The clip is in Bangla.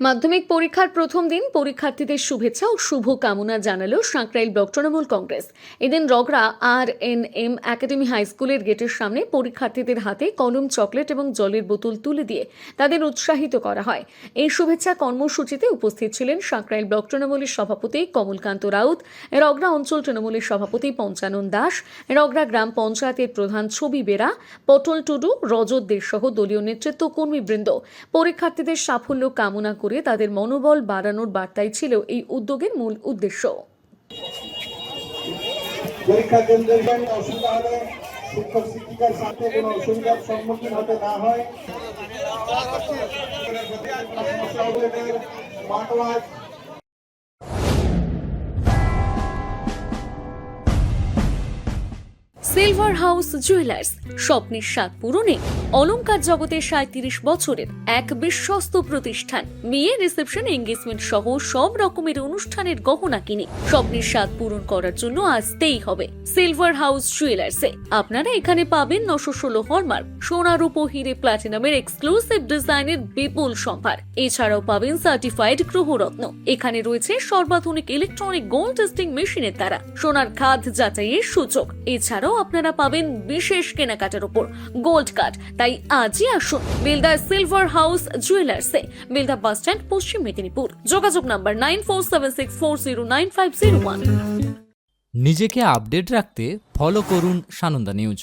মাধ্যমিক পরীক্ষার প্রথম দিন পরীক্ষার্থীদের শুভেচ্ছা ও শুভ কামনা জানালো সাঁকরাইল ব্লক তৃণমূল কংগ্রেস। এদিন Rogra R N M academy high স্কুলের গেটের সামনে পরীক্ষার্থীদের হাতে কলম, চকলেট এবং জলের বোতল তুলে দিয়ে তাদের উৎসাহিত করা হয়। এই শুভেচ্ছা কর্মসূচিতে উপস্থিত ছিলেন সাঁকরাইল ব্লক তৃণমূলের সভাপতি কমলকান্ত রাউত, রগড়া অঞ্চল তৃণমূলের সভাপতি পঞ্চানন দাস, রগড়া গ্রাম পঞ্চায়েতের প্রধান ছবি বেরা, পটল টুডু, রজত দে সহ দলীয় নেতৃত্ব কর্মীবৃন্দ পরীক্ষার্থীদের সাফল্য কামনা করে তাদের মনোবল বাড়ানোর বার্তাই ছিল এই উদ্যোগের মূল উদ্দেশ্য। পরীক্ষা কেন্দ্রের জন্য অসুবিধা হলে শিক্ষক, শিক্ষিকার সাথে কোনো অসুবিধার সম্মুখীন হতে না হয়। সিলভার হাউস জুয়েলার্স স্বপ্নের স্বাদ পূরণে অলংকার জগতের সাঁত্রিশ বছরের এক বিশ্বস্ত প্রতিষ্ঠান। বিয়ে রিসেপশন এঙ্গেজমেন্ট সহ সব রকমের অনুষ্ঠানের গহনা কিনে স্বপ্নের স্বাদ পূরণ করার জন্য আসতেই হবে সিলভার হাউস জুয়েলার্সে আপনারা এখানে পাবেন নশো ষোলো হলমার্ক সোনার উপো হিরে প্লাটিনামের এক্সক্লুসিভ ডিজাইনের বিপুল সম্ভার। এছাড়াও পাবেন সার্টিফাইড গ্রহরত্ন। এখানে রয়েছে সর্বাধুনিক ইলেকট্রনিক গোল্ড টেস্টিং মেশিনের দ্বারা। সোনার খাদ যাচাইয়ের সূচক এছাড়াও আপনারা পাবেন বিশেষ কেনাকাটার উপর। Gold card. তাই আজই আসুন Bilda silver house জুয়েলার্সে। Bilda bus stand, Paschim Medinipur. যোগাযোগ number nine four seven six four zero nine five zero one. নিজেকে আপডেট রাখতে ফলো করুন সানন্দা নিউজ।